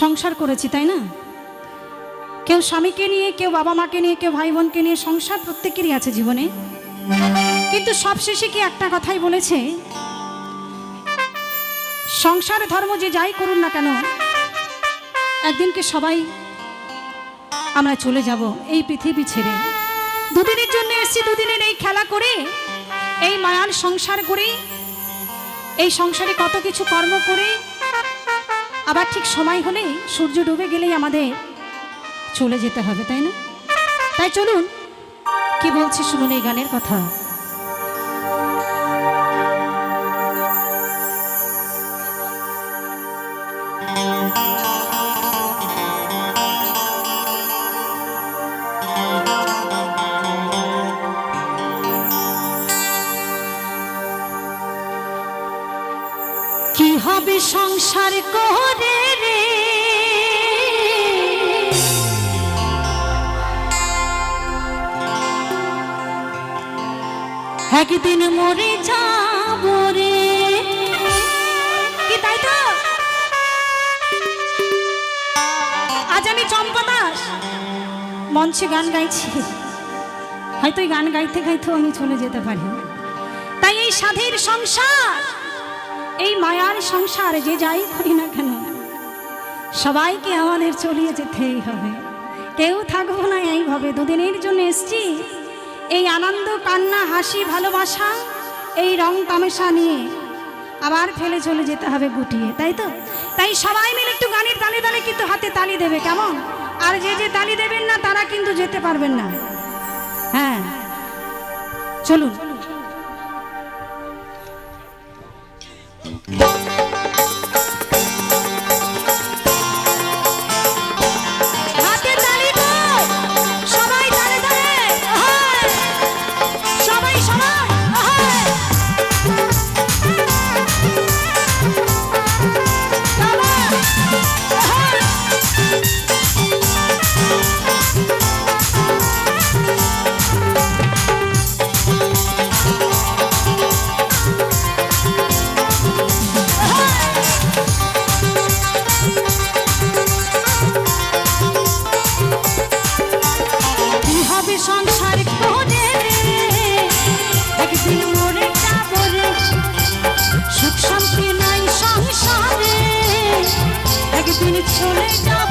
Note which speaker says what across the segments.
Speaker 1: সংসার করেছি, তাই না? কেউ স্বামীকে নিয়ে, কেউ বাবা মাকে নিয়ে, কেউ ভাই বোনকে নিয়ে সংসার প্রত্যেকেরই আছে জীবনে। কিন্তু সবশেষে কি একটা কথাই বলেছে? সংসার ধর্ম যে যাই করুন না কেন একদিনকে সবাই আমরা চলে যাব এই পৃথিবী ছেড়ে? দুদিনের জন্য এসেছি, দুদিনের এই খেলা করে, এই মায়ার সংসার করে, এই সংসারে কত কিছু কর্ম করে আবার ঠিক সময় হলেই সূর্য ডুবে গেলেই আমাদের চলে যেতে হবে, তাই না? তাই চলুন, কি বলছি শুনুন এই গানের কথা। কি হবে সংসার করে রে? একদিন মরে যাব রে। তাই তো? আজ আমি চম্পা দাস মঞ্চে গান গাইছি। হয়তো গান গাইতে গাইতেও আমি চলে যেতে পারি। তাই এই সাধের সংসার এই মায়ার সংসার যে যাই করি না কেন, সবাইকে আমাদের চলিয়ে যেতেই হবে। কেউ থাকব না এইভাবে। দুদিনের জন্য এসছি। এই আনন্দ, কান্না, হাসি, ভালোবাসা, এই রং তামেশা নিয়ে আবার ফেলে চলে যেতে হবে গুটিয়ে, তাই তো? তাই সবাই মিলে একটু গানের তালে তালে কিন্তু হাতে তালি দেবে, কেমন? আর যে যে তালি দেবেন না, তারা কিন্তু যেতে পারবেন না। হ্যাঁ চলুন। Mm-hmm. সুখ শান্তি নাই সংসারে। একদিন চলে যাব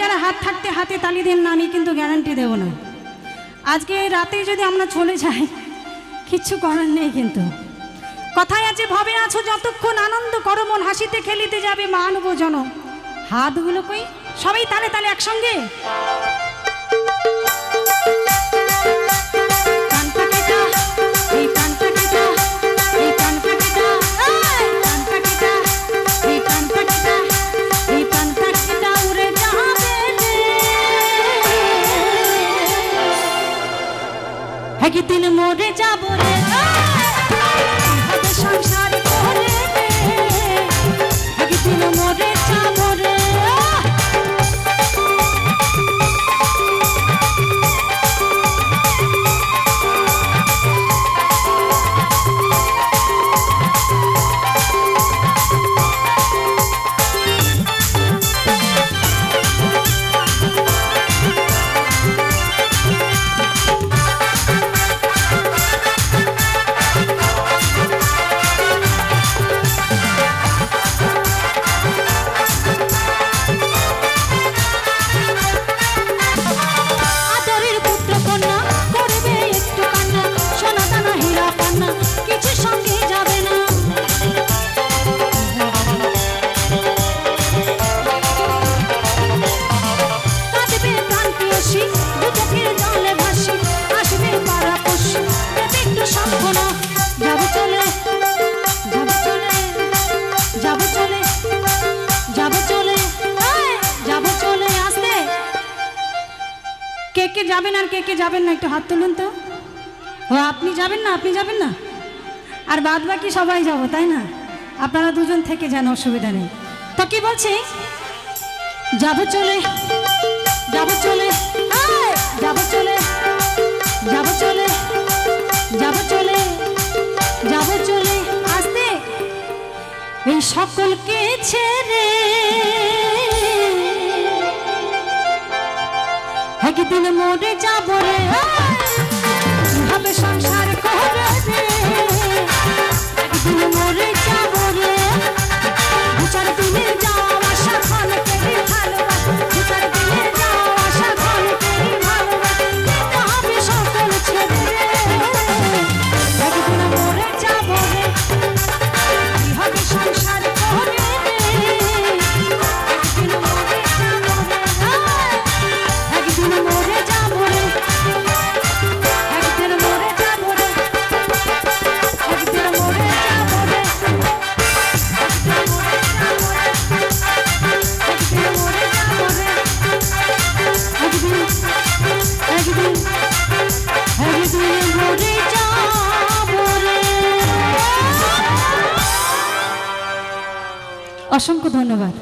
Speaker 1: যারা হাত থাকতে হাতে তালি দেন না, আমি কিন্তু গ্যারান্টি দেবো না। আজকে রাতে যদি আমরা চলে যাই, কিচ্ছু করার নেই কিন্তু। কথায় আছে, ভবে আছো, যতক্ষণ আনন্দ করো, মন হাসিতে খেলিতে যাবে মানব জন হাতগুলো কই? সবাই তালে তালে একসঙ্গে? একদিন মরে যাব রে? সংসার কে কে যাবেন আর কে কে যাবেন না একটু হাত তুলুন তো। ও, আপনি যাবেন না, আপনি যাবেন না? আর বাদ বাকি সবাই যাব, তাই না? আপনারা দুজন থেকে যান, অসুবিধা নেই। তো কি বলছি? যাব চলে যাব চলে যাব চলে যাব চলে যাব চলে যাব চলে, আসতে। এই সকলকে ছেড়ে একদিন মরে যাব রে। হবে সংসার করে রে? একদিন মরে যাব রে। দু চার দিনে অসংখ্য ধন্যবাদ।